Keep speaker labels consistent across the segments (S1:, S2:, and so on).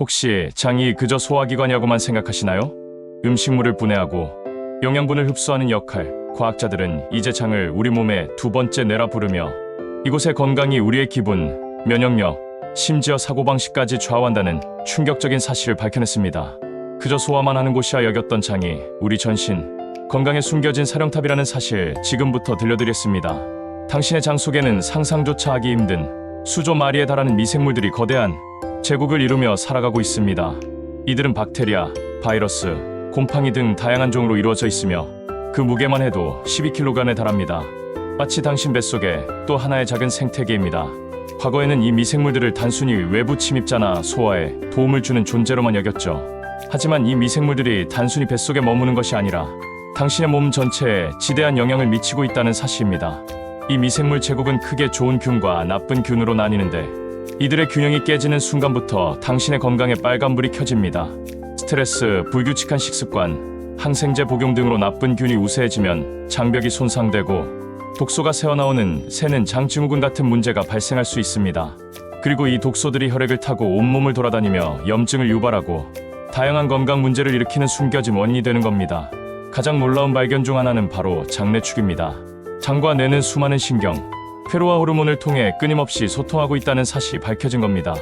S1: 혹시 장이 그저 소화기관이라고만 생각하시나요? 음식물을 분해하고 영양분을 흡수하는 역할, 과학자들은 이제 장을 우리 몸의 두 번째 뇌라 부르며 이곳의 건강이 우리의 기분, 면역력, 심지어 사고방식까지 좌우한다는 충격적인 사실을 밝혀냈습니다. 그저 소화만 하는 곳이야 여겼던 장이 우리 전신, 건강에 숨겨진 사령탑이라는 사실 지금부터 들려드렸습니다. 당신의 장 속에는 상상조차 하기 힘든 수조 마리에 달하는 미생물들이 거대한 제국을 이루며 살아가고 있습니다. 이들은 박테리아, 바이러스, 곰팡이 등 다양한 종으로 이루어져 있으며 그 무게만 해도 12kg에 달합니다. 마치 당신 뱃속에 또 하나의 작은 생태계입니다. 과거에는 이 미생물들을 단순히 외부 침입자나 소화에 도움을 주는 존재로만 여겼죠. 하지만 이 미생물들이 단순히 뱃속에 머무는 것이 아니라 당신의 몸 전체에 지대한 영향을 미치고 있다는 사실입니다. 이 미생물 제국은 크게 좋은 균과 나쁜 균으로 나뉘는데 이들의 균형이 깨지는 순간부터 당신의 건강에 빨간불이 켜집니다. 스트레스, 불규칙한 식습관, 항생제 복용 등으로 나쁜 균이 우세해지면 장벽이 손상되고 독소가 새어나오는 새는 장증후군 같은 문제가 발생할 수 있습니다. 그리고 이 독소들이 혈액을 타고 온몸을 돌아다니며 염증을 유발하고 다양한 건강 문제를 일으키는 숨겨진 원인이 되는 겁니다. 가장 놀라운 발견 중 하나는 바로 장내축입니다. 장과 뇌는 수많은 신경, 회로와 호르몬을 통해 끊임없이 소통하고 있다는 사실이 밝혀진 겁니다.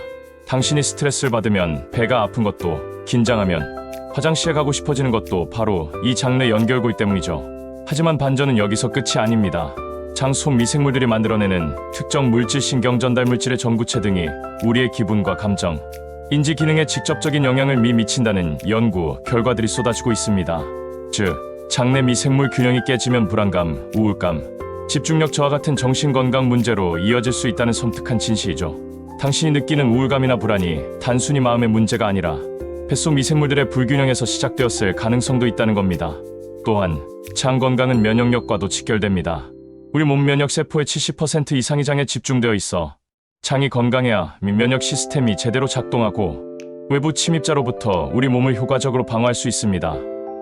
S1: 당신이 스트레스를 받으면 배가 아픈 것도, 긴장하면 화장실에 가고 싶어지는 것도 바로 이 장내 연결고리 때문이죠. 하지만 반전은 여기서 끝이 아닙니다. 장속 미생물들이 만들어내는 특정 물질 신경 전달 물질의 전구체 등이 우리의 기분과 감정, 인지 기능에 직접적인 영향을 미 미친다는 연구 결과들이 쏟아지고 있습니다. 즉, 장내 미생물 균형이 깨지면 불안감, 우울감, 집중력 저하 같은 정신건강 문제로 이어질 수 있다는 섬뜩한 진실이죠. 당신이 느끼는 우울감이나 불안이 단순히 마음의 문제가 아니라 뱃속 미생물들의 불균형에서 시작되었을 가능성도 있다는 겁니다. 또한 장 건강은 면역력과도 직결됩니다. 우리 몸 면역 세포의 70% 이상이 장에 집중되어 있어 장이 건강해야 면역 시스템이 제대로 작동하고 외부 침입자로부터 우리 몸을 효과적으로 방어할 수 있습니다.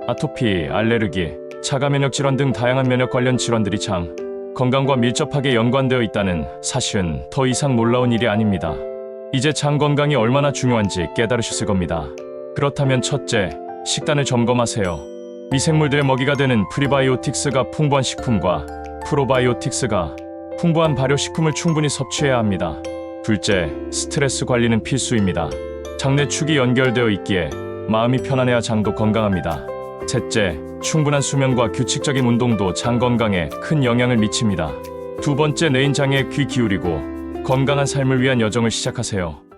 S1: 아토피, 알레르기, 자가 면역 질환 등 다양한 면역 관련 질환들이 장 건강과 밀접하게 연관되어 있다는 사실은 더 이상 놀라운 일이 아닙니다. 이제 장 건강이 얼마나 중요한지 깨달으셨을 겁니다. 그렇다면 첫째, 식단을 점검하세요. 미생물들의 먹이가 되는 프리바이오틱스가 풍부한 식품과 프로바이오틱스가 풍부한 발효식품을 충분히 섭취해야 합니다. 둘째, 스트레스 관리는 필수입니다. 장내 축이 연결되어 있기에 마음이 편안해야 장도 건강합니다. 셋째, 충분한 수면과 규칙적인 운동도 장 건강에 큰 영향을 미칩니다. 두 번째, 내인 장에 귀 기울이고 건강한 삶을 위한 여정을 시작하세요.